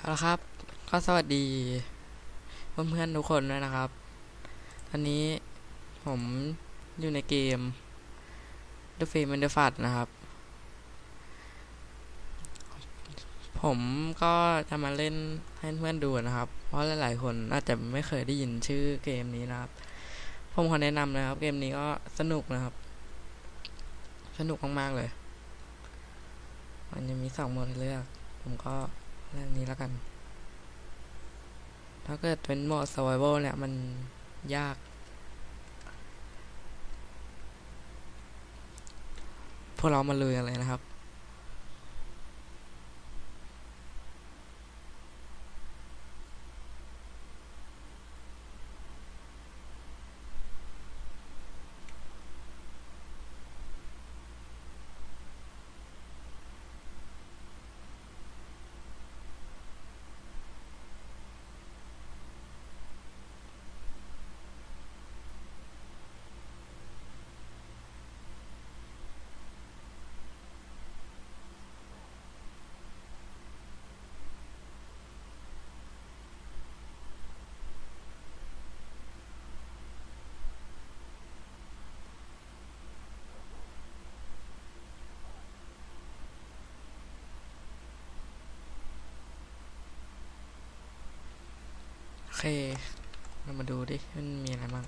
เอาละครับก็สวัสดีเพื่อนๆทุกคนด้วยนะครับ ตอนนี้ผมอยู่ในเกม The Fame and the f u d นะครับ ผมก็จะมาเล่นให้เพื่อนดูนะครับ เพราะหลายๆคนอาจจะไม่เคยได้ยินชื่อเกมนี้นะครับ ผมขอแนะนำนะครับ เกมนี้ก็สนุกนะครับ สนุกมากๆเลย มันจะมีสองโหมดให้เลือก ผมก็ เลืองนี้แล้วกัน ถ้าเกิดเป็นโหมด survival เนี่ย มันยาก พวกเรามาเลยอะไรนะครับ เค เรามาดูดิ มันมีอะไรบ้าง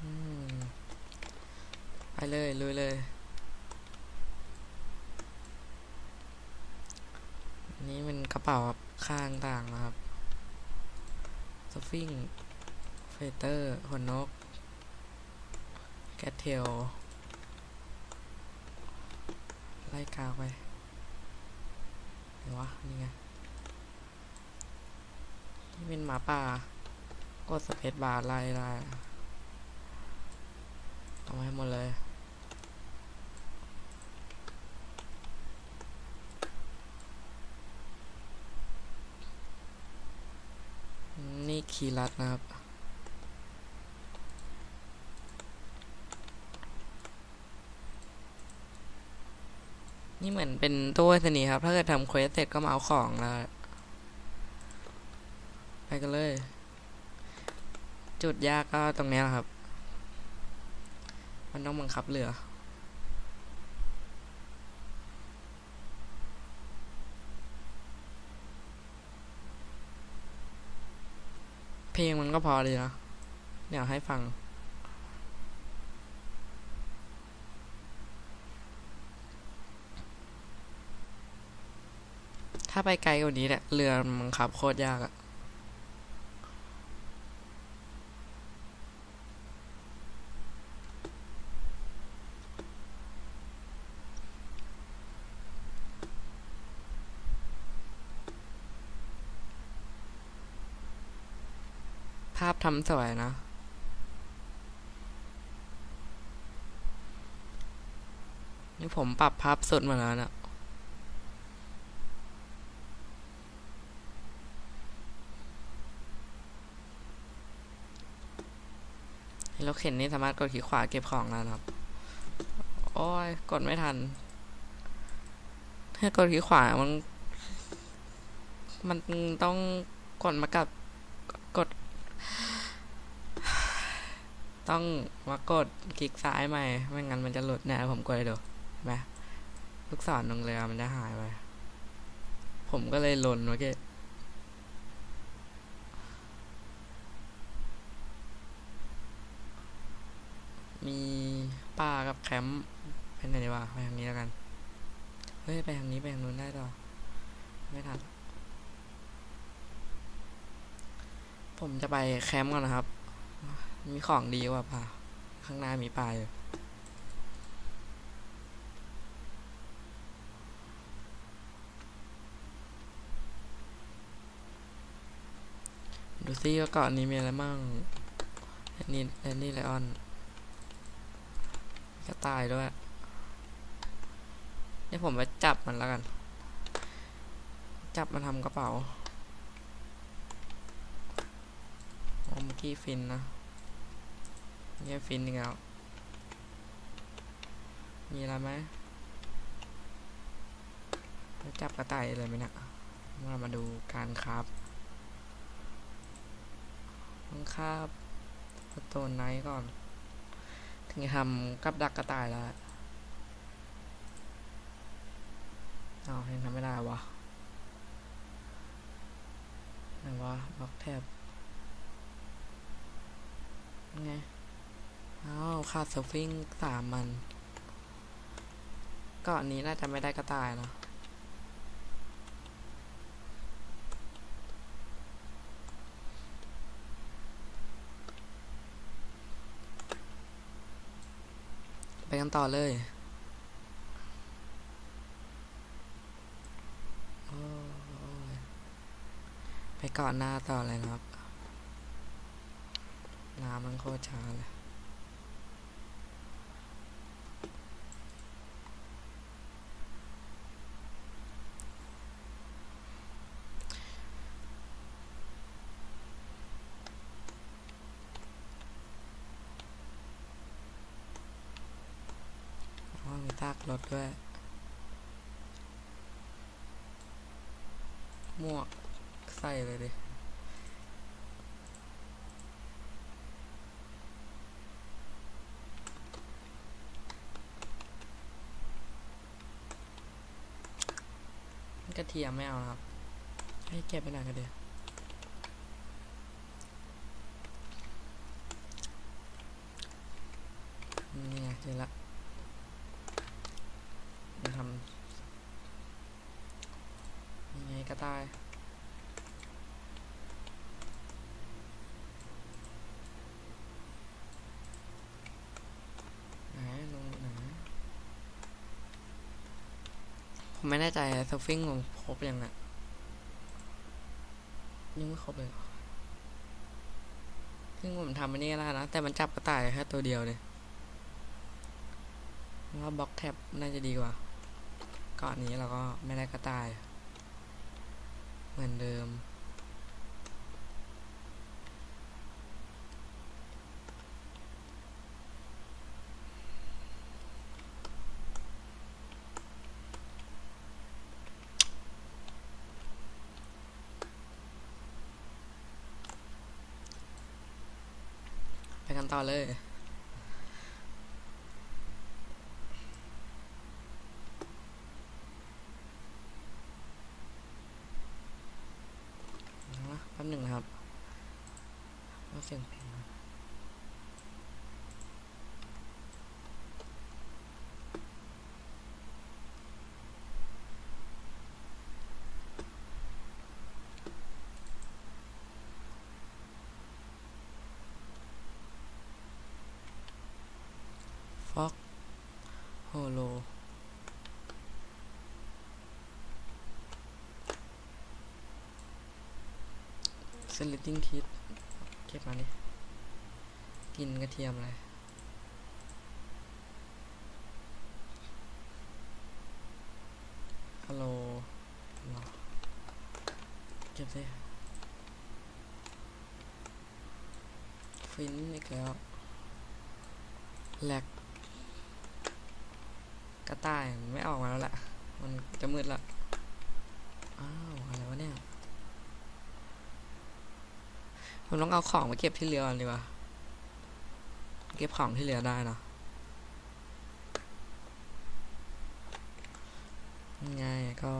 อืมไปเลย ลุยเลยนนี้เป็นกระเป๋าครับ ข้างต่างนะครับสฟิง เฟเตอร์ขนนก แกตเทล ล่กาวไปไหนวะนี่ไงนี่เป็นหมาป่ากดสเปซบาร์ไล่ไล่เอาไว้ให้หมดเลยนี่คีย์ลัดนะครับ นี่เหมือนเป็นตู้ไปรษณีครับ ถ้าเกิดทำเควสเสร็จก็มาเอาของแล้ว ไปกันเลย จุดยากก็ตรงนี้แหละครับ มันต้องบังคับเรือเพลงมันก็พอดีนะเดี๋ยวให้ฟัง ถ้าไปไกลกว่านี้เนี่ยเรือมันบังคับโคตรยากอะภาพทำสวยนะนี่ผมปรับภาพสุดมาแล้วนะ รถเข็นนี่สามารถกดขีขวาเก็บของได้นะครับ โอ้ย กดไม่ทัน ถ้ากดขีขวามัน มันต้องกดมากับกด ต้องมากดคลิกซ้ายใหม่ ไม่งั้นมันจะหลุดเนี่ยผมกดให้ดูเห็นไหมลูกศรตรงเรือมันจะหายไป ผมก็เลยหล่นเมื่อกี้ มีป่ากับแคมป์ไปไหนดีวะไปทางนี้แล้วกัน เฮ้ย ไปทางนี้ไปทางนู้นได้ต่อ ไม่ทัน ผมจะไปแคมป์ก่อนนะครับ มีของดีกว่าป่า ข้างหน้ามีป่าอยู่ดูซิว่าเกาะนี้มีอะไรมั่งอันนี้อันนี้ไลออน กระต่ายด้วยนี่ผมไปจับมันแล้วกัน จับมันทำกระเป๋าอ๋อเมื่อกี้ฟินนะเนี่ยฟินอีกแล้วมีอะไรไหมแล้วจับกระต่ายเลยไหมเนี่ยเรามาดูการครับต้องคาบสโตนไนก่อน นี่ทำกับดักกระต่ายแล้วเอายังทำไม่ได้วะไหนวะบล็อกแท็บไงอ้าวขาดสฟิงสามมันเกาะนี้น่าจะไม่ได้กระต่ายเนาะ กันต่อเลยไปเกาะหน้าต่อเลยครับ น้ำมันโคตรช้าเลย อ๋อมีซาก รถด้วย หมวกใส่เลยดิกระเทียมไม่เอาครับ ให้เก็บไปหน่อยก็เดียวนี่ไงเจอละมาทำยังไง ก็ได้ไหนลงไหนผมไม่แน่ใจสฟิงของครบยังน่ะยังไม่ครบเลยซึ่งผมทำอันนี้ก็ได้นะ แต่มันจับกระต่ายแค่ตัวเดียวเลยว่าบล็อกแท็บน่าจะดีกว่า ก่อนนี้เราก็ไม่ได้กระต่าย เหมือนเดิม ไปกันต่อเลย นะแป๊บหนึ่งนะครับว่า เสียงเพลงฟ็อกโฮโลเซเลตติ้งคิด ก็บมาดิกินกระเทียมอะไรฮัลโหลเก็บสิฟินอีกแล้วแหลกกระต่ายไม่ออกมาแล้วแหละ มันจะมืดละ อ้าว อะไรวะเนี่ย ผมต้องเอาของมาเก็บที่เรือก่อนดีกว่า เก็บของที่เรือได้นะยังไงก็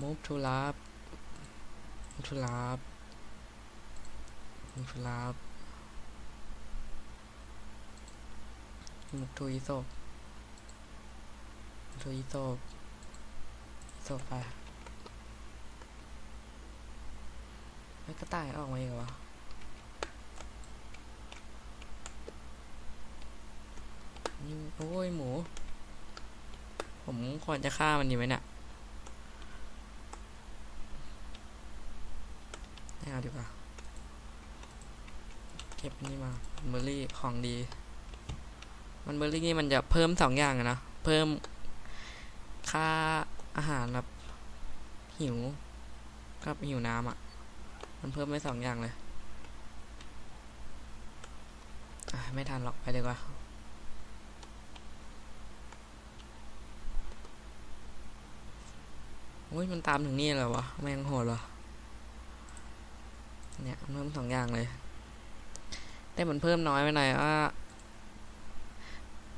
move to lab move to lab move to lab move to อีโซบ move to อีโซบอีโซบไป ไม่กระต่ายออกมาอีกเหรอวะนี่โอ้ยหมู ผมควรจะฆ่ามันดีไหมเนี่ยไม่เอาดีกว่า เก็บนนี้มาเบอร์รี่ของดี มันเบอร์รี่นี่มันจะเพิ่มสองอย่างอะนะ เพิ่มค่าอาหารแบบหิว กับหิวน้ำอะ มันเพิ่มไม่สองอย่างเลยไม่ทันหรอกไปเลยว่าโอ้ยมันตามถึงนี่เลยวะแม่งโหดเหรอ เนี่ยเพิ่มสองอย่างเลย แต่มันเพิ่มน้อยไปหน่อยว่า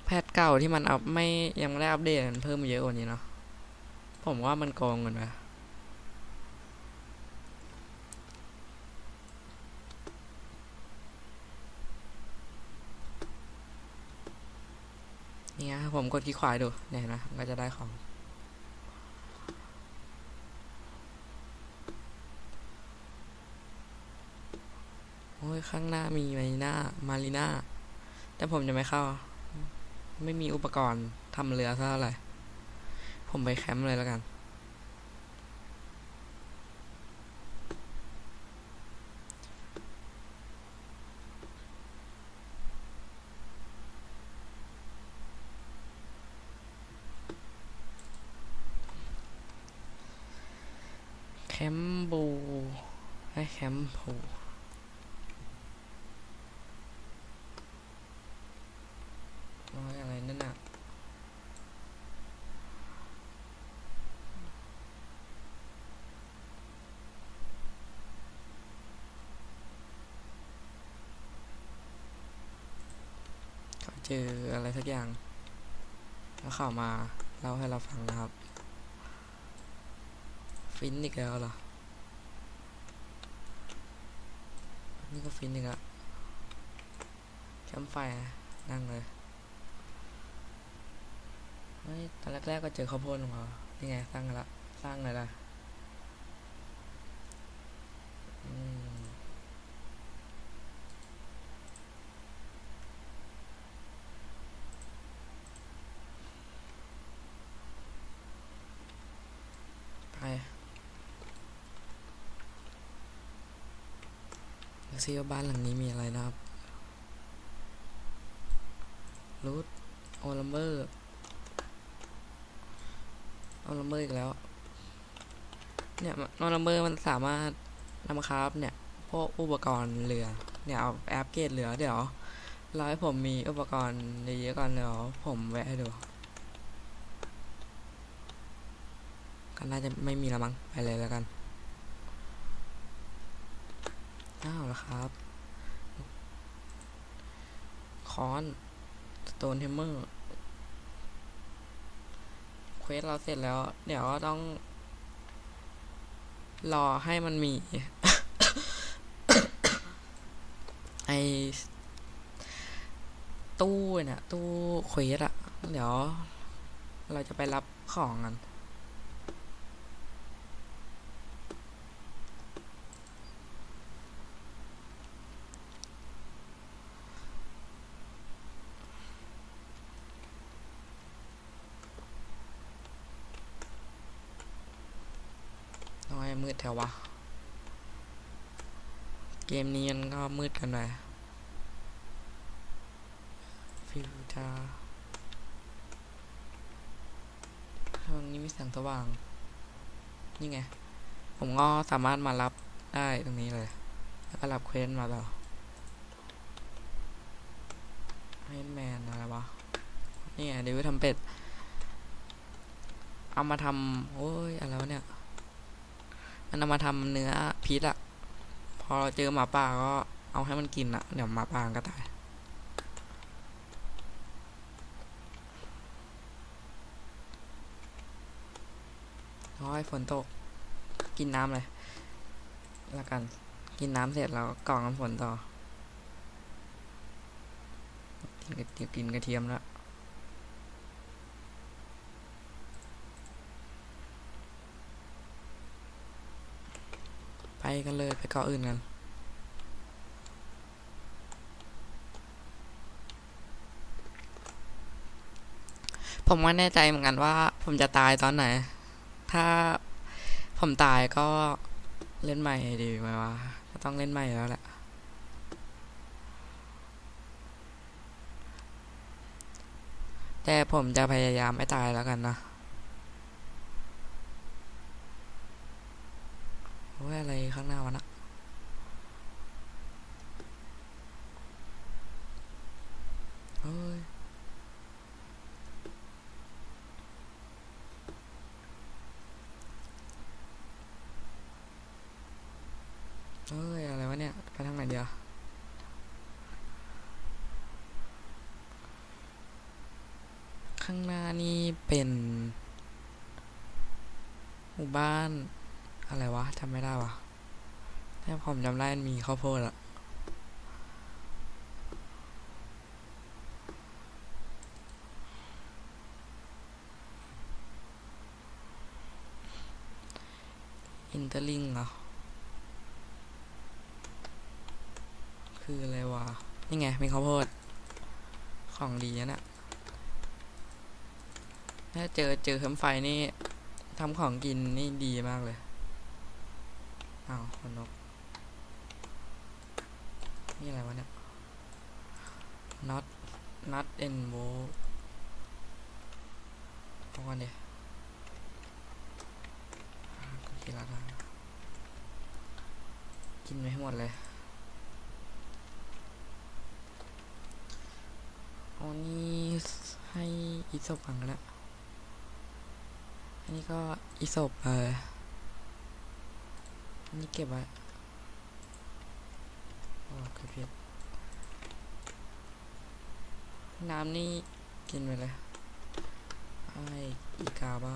แพทเก่าที่มันอัพไม่ยังไม่ได้อัปเดตมันเพิ่มเยอะกว่านี้เนาะผมว่ามันกองกันไป นี่ไงผมกดคลิกขวาดูเนี่ยเห็นไหมก็จะได้ของโอ้ยข้างหน้ามีมารีน่ามารีน่าแต่ผมจะไม่เข้า ไม่มีอุปกรณ์ทำเรือซะเท่าไหร่ผมไปแคมป์เลยแล้วกัน แคมป์บูให้แคมป์บูโอ้ยอะไรนั่นน่ะเขาเจออะไรสักอย่าง แล้วเข้ามาเล่าให้เราฟังนะครับ ฟินอีกแล้วเหรอ นี่ก็ฟินหนึ่งอะแคมไฟนั่งเลยเฮ้ยตอนแรกๆก็เจอข้าวโพดของเขานี่ไงสร้างละสร้างเลยล่ะอืมไปดู ซิว่าบ้านหลังนี้มีอะไรนะครับรูทโอลัมเบอร์เอลัมเบอร์อีกแล้ว เนี่ยนอลัมเบอร์มันสามารถนำครับเนี่ยพวกอุปกรณ์เรือเนี่ยเอาแอปเกรดเรือเดี๋ยวรอให้ผมมีอุปกรณ์เยอะๆก่อนเดี๋ยวผมแวะให้ดูก็น่าจะไม่มีแล้วมั้งไปเลยแล้วกัน อ้าวแล้วครับ คอนสโตนเทมเมอร์เควสเราเสร็จแล้ว เดี๋ยวก็ต้อง รอให้มันมี ไอตู้เนี่ยตู้เควสอะเดี๋ยว เราจะไปรับของกัน ทำไมมืดแถววะ เก มนี้มันก็มืดกันไปฟิวจาตรงนี้มีแสงสว่าง นี่ไง ผมก็สามารถมารับได้ตรงนี้เลย แล้วก็รับเควสมาแล้วให้แมนอะไรวะ นี่ไงเดี๋ยวทำเป็ด เอามาทำโอ้ย อะไรวะเนี่ย มันเอามาทำเนื้อพิษอะ อเราเจอหมาป่าก็เอาให้มันกินอะเดี๋ยวหมาป่าก็ตาย โอ้ยฝนตก กินน้ำเลยแล้วกัน กินน้ำเสร็จแล้วก็กรองน้ำฝนต่อ กินกระเทียมกินกระเทียมแล้ว กันเลยไปเกาะอื่นกันผมไม่แน่ใจเหมือนกันว่า ผมจะตายตอนไหน ถ้าผมตายก็เล่นใหม่ดีไหมวะก็ต้องเล่นใหม่แล้วแหละ แต่ผมจะพยายามไม่ตายแล้วกันนะ อะไรข้างหน้ามันอะเฮ้ยเฮ้ย อะไรวะเนี่ย ไปทางไหนเดียวข้างหน้านี่เป็น หมู่บ้าน อะไรวะจำไม่ได้วะแต่ผมจำได้มีข้าวโพดอะอินเตอร์ลิงเหรอ คืออะไรวะ นี่ไง มีข้าวโพด ของดีนะเนี่ยถ้าเจอเจอเข็มไฟนี่ทำของกินนี่ดีมากเลย อ้าวคนนก นี่อะไรวะเนี่ย not not and w o เอาก่อนดิอ่ากูกินละนกินไปให้หมดเลยเอานี่ให้อีศพฟังกันนะอันนี้ก็อีศพเออ นนี้เก็บไว้โอ้คือผิดน้ำนี่กินไปเลยไอ้อีกาบ้า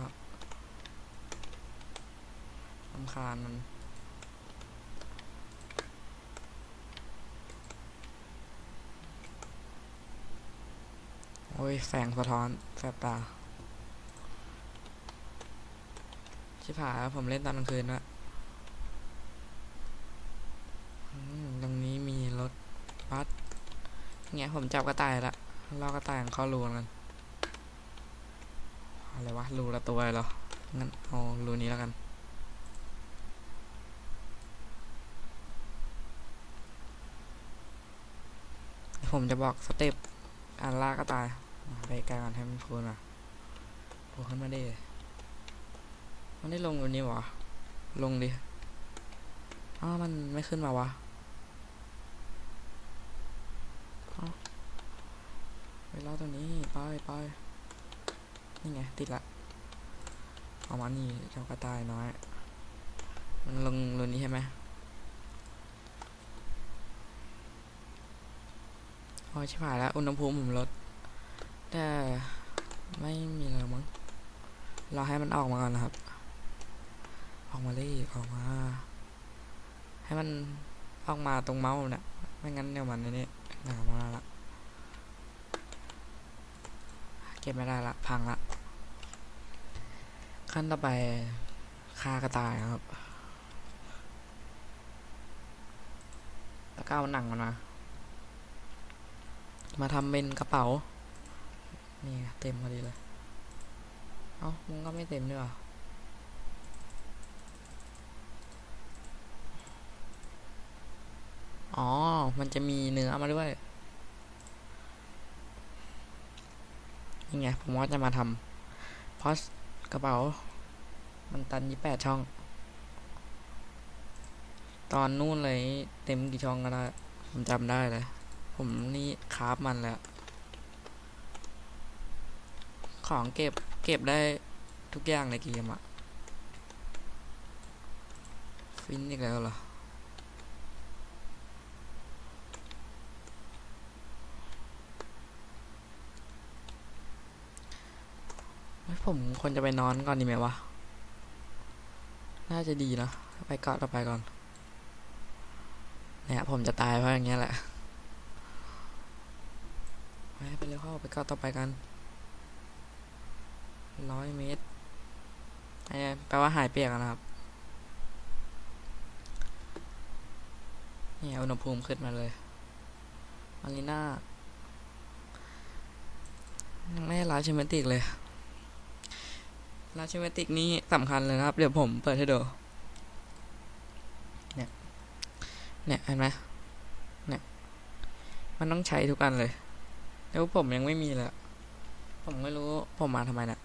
ลำคาญมันโอ้ย แสงสะท้อนแสบตา ชิบหายผมเล่นตอนกลางคืนด้วยอืมตรงนี้มีรถบัส เงี้ยผมจับกระต่ายละล่อกระต่ายของเข้ารูกันอะไรวะรูละตัวเหรองั้นเอารูนี้แล้วกันผมจะบอกสเต็ปการล่ากระต่าย ไปไกลก่อนให้มันพูดมาโผล่ขึ้นมาดิมันได้ลงวันนี้วะลงดิ อ้าวมันไม่ขึ้นมาวะอ้าว ไปล่าตัวนี้ไปไปนี่ไงติดละเอามานี่เจ้ากระต่ายน้อยมันลงรุนนี้ใช่ไหมโอ้ยชิบหายแล้ว อุณหภูมิผมลด แต่ไม่มีแล้วมั้งเราให้มันออกมาก่อนนะครับ ออกมาเลยออกมา ให้มันออกมาตรงเมาส์เนี่ยไม่งั้นเดี๋ยวมันในนี่หนาวมาละ เก็บไม่ได้ละพังละ ขั้นต่อไปฆ่ากระต่ายครับ แล้วก็เอาหนังมันมา มาทำเป็นกระเป๋า นี่เต็มพอดีเลย เอ้ามึงก็ไม่เต็มด้วยหรออ๋อ มันจะมีเนื้อมาด้วย นี่ไงผมว่าจะมาทำเพราะกระเป๋า มันตันยี่แปดช่อง ตอนนู่นเลยเต็มกี่ช่องก็ได้ ผมจำได้เลย ผมนี่คราฟมันแหละของเก็บเก็บได้ทุกอย่างในเกมอะฟินอีกแล้วเหรอ เฮ้ย ผมควรจะไปนอนก่อนดีไหมวะ น่าจะดีนะ ไปเกาะต่อไปก่อน เนี่ยผมจะตายเพราะอย่างเงี้ยแหละไปไปเลยเข้าไปเกาะต่อไปกัน ร้อยเมตรไอ้แปลว่าหายเปียกนะครับ เนี่ยอุณหภูมิขึ้นมาเลยมารีน่ายังไม่ได้ลาชิมเมติกเลย ลาชิเมติกนี่สำคัญเลยครับ เดี๋ยวผมเปิดให้ดู เนี่ย เนี่ยเห็นไหมเนี่ย มันต้องใช้ทุกอันเลย แล้วผมยังไม่มีเลย ผมไม่รู้ผมมาทำไมเนะี่ย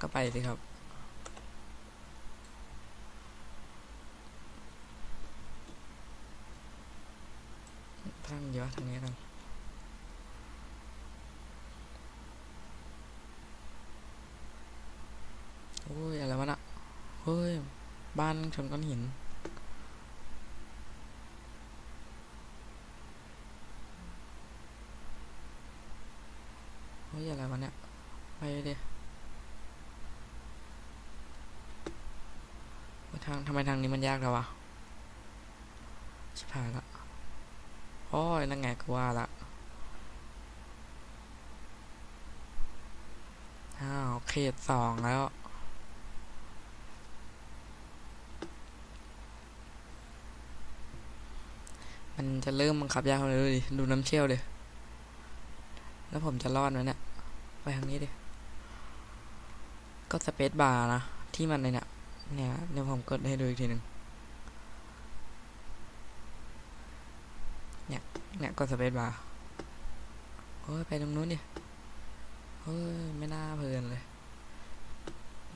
ก็ไปสิครับทางเยอะทางนี้กัน โอ้ย อะไรวะน่ะเฮ้ย บ้านชนก้อนหิน เฮ้ย อะไรวะเนี่ย ไปดิทางทำไมทางนี้มันยากแล้ววะชิบหายละโอ้ยนั่นไงกูว่าละอ้าวเขตสองแล้ว มันจะเริ่มบังคับยากเลยดูดิดูน้ำเชี่ยวดิแล้วผมจะรอดไหมเนี่ยไปทางนี้ดิก็สเปซบาร์นะ ที่มันในเนี่ยเนี่ยเดี๋ยวผมกดให้ดูอีกทีหนึ่งเนี่ยเนี่ยกดสเปซบาร์โอ้ยไปตรงนู้นดิเฮ้ยไม่น่าเพลินเลย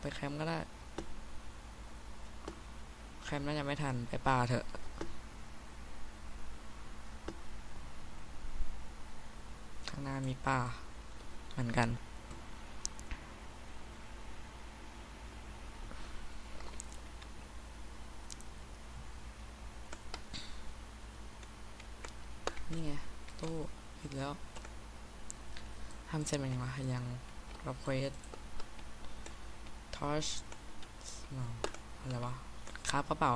ไปแคมป์ก็ได้ แคมป์น่าจะไม่ทันไปป่าเถอะ ข้าง หน้ามีป่าเหมือนกัน นี่ไงตู้อีกแล้วทำเสร็จไหมวะยังรับเควสทอชอะไรวะคาบกระเป๋า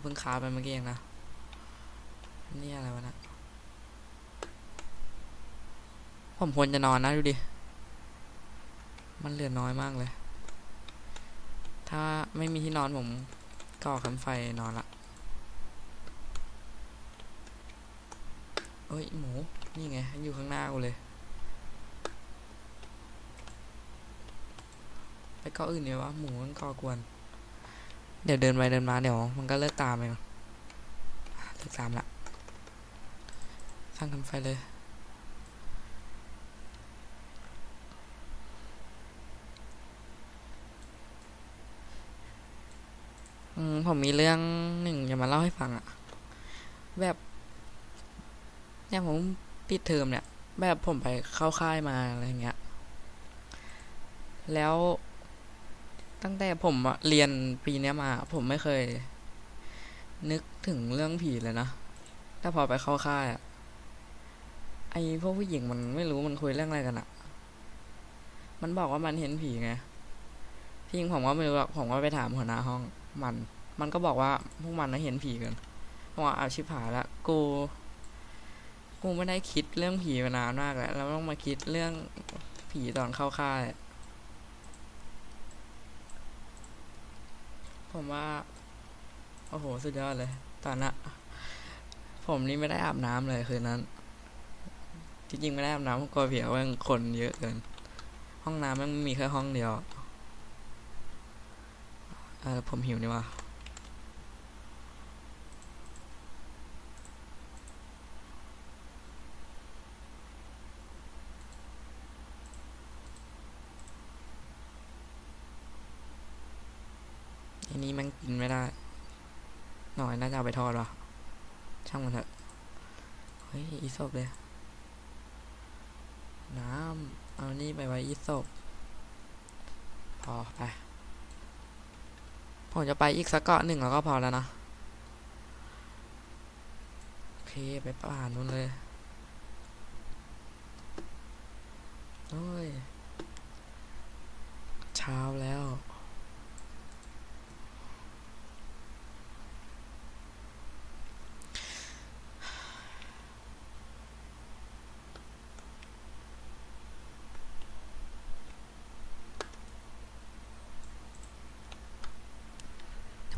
เพิ่งคาบไปเมื่อกี้เองนะนี่อะไรวะเนะ ผมควรจะนอนนะดูดิ มันเหลือน้อยมากเลย ถ้าไม่มีที่นอนผมก่อคมป์ไฟนอนละเอ้ยหมู นี่ไง อยู่ข้างหน้ากูเลย ไปเกาะอื่นเดี๋ยวะหมูมันก่อกวน เดี๋ยวเดินไปเดินมาเดี๋ยว มันก็เลิกตามเองเลิกตามละสร้างทำไฟเลย ผมมีเรื่องหนึ่งจะมาเล่าให้ฟังอะแบบ เนี่ยผมปิดเทอมเนี่ย แบบผมไปเข้าค่ายมาอะไรเงี้ย แล้วตั้งแต่ผมเรียนปีเนี้ยมา ผมไม่เคย นึกถึงเรื่องผีเลยนะแต่พอไปเข้าค่ายอะไอพวกผู้หญิงมันไม่รู้มันคุยเรื่องอะไรกันอะมันบอกว่ามันเห็นผีไงที่จริงผมก็ไม่รู้หรอกผมก็ไปถามหัวหน้าห้อง มัน มันก็บอกว่าพวกมันนะเห็นผีกันว่าเอาชิบหายละกู กูไม่ได้คิดเรื่องผีมานานมากแล้วแล้วต้องมาคิดเรื่องผีตอนเข้าค่าย ผมว่า โอ้โห สุดยอดเลย ตอนน่ะผมนี่ไม่ได้อาบน้ำเลยคืนนั้น จริงๆไม่ได้อาบน้ำเพราะกลัวผีเพราะว่าคนเยอะเกิน ห้องน้ำมันมีแค่ห้องเดียว เออผมหิวนี่ว่ะอันนี้มันกินไม่ได้ หน่อยน่าจะเอาไปทอดวะช่างมันเถอะ เฮ้ย อีศพเลย น้ำ เอานี่ไปไว้อีศพพอไป ผมจะไปอีกสักเกาะหนึ่งแล้วก็พอแล้วนะโอเคไปป่านู้นเลยโอ้ยเช้าแล้ว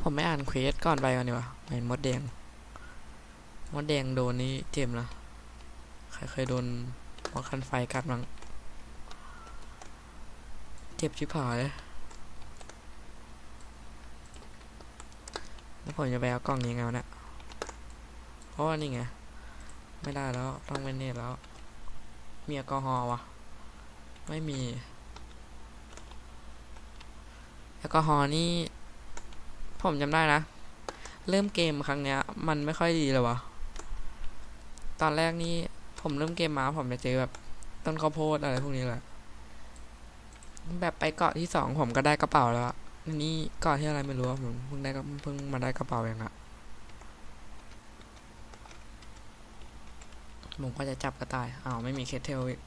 ผมไม่อ่านเควสก่อนไปก่อนดีกว่าไอ้มดแดง มดแดงโดนนี่เจ็บนะใครเคยโดนมอคันไฟกัดมั้งเจ็บชิบหายเลยแล้วผมจะไปเอากล่องนี้ไงวะเนี่ยเพราะว่านี่ไง ไม่ได้แล้ว ต้องเป็นเนตแล้ว มีแอลกอฮอล์วะไม่มีแอลกอฮอล์นี่ ผมจำได้นะ เริ่มเกมครั้งเนี้ย มันไม่ค่อยดีเลยวะตอนแรกนี่ผมเริ่มเกมมาผมจะเจอแบบต้นข้าวโพดอะไรพวกนี้แหละ แบบไปเกาะที่สองผมก็ได้กระเป๋าแล้วอันนี่เกาะที่อะไรไม่รู้ผมเพิ่งได้เพิ่งมาได้กระเป๋าเองอะผมก็จะจับกระต่ายอ้าวไม่มีเคสเทลอีก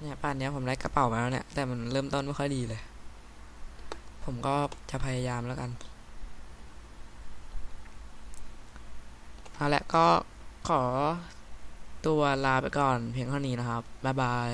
เนี่ยป่านนี้ผมได้กระเป๋ามาแล้วเนี่ยแต่มันเริ่มต้นไม่ค่อยดีเลย ผมก็จะพยายามแล้วกันเอาละก็ขอตัวลาไปก่อนเพียงเท่านี้นะครับ บ๊ายบาย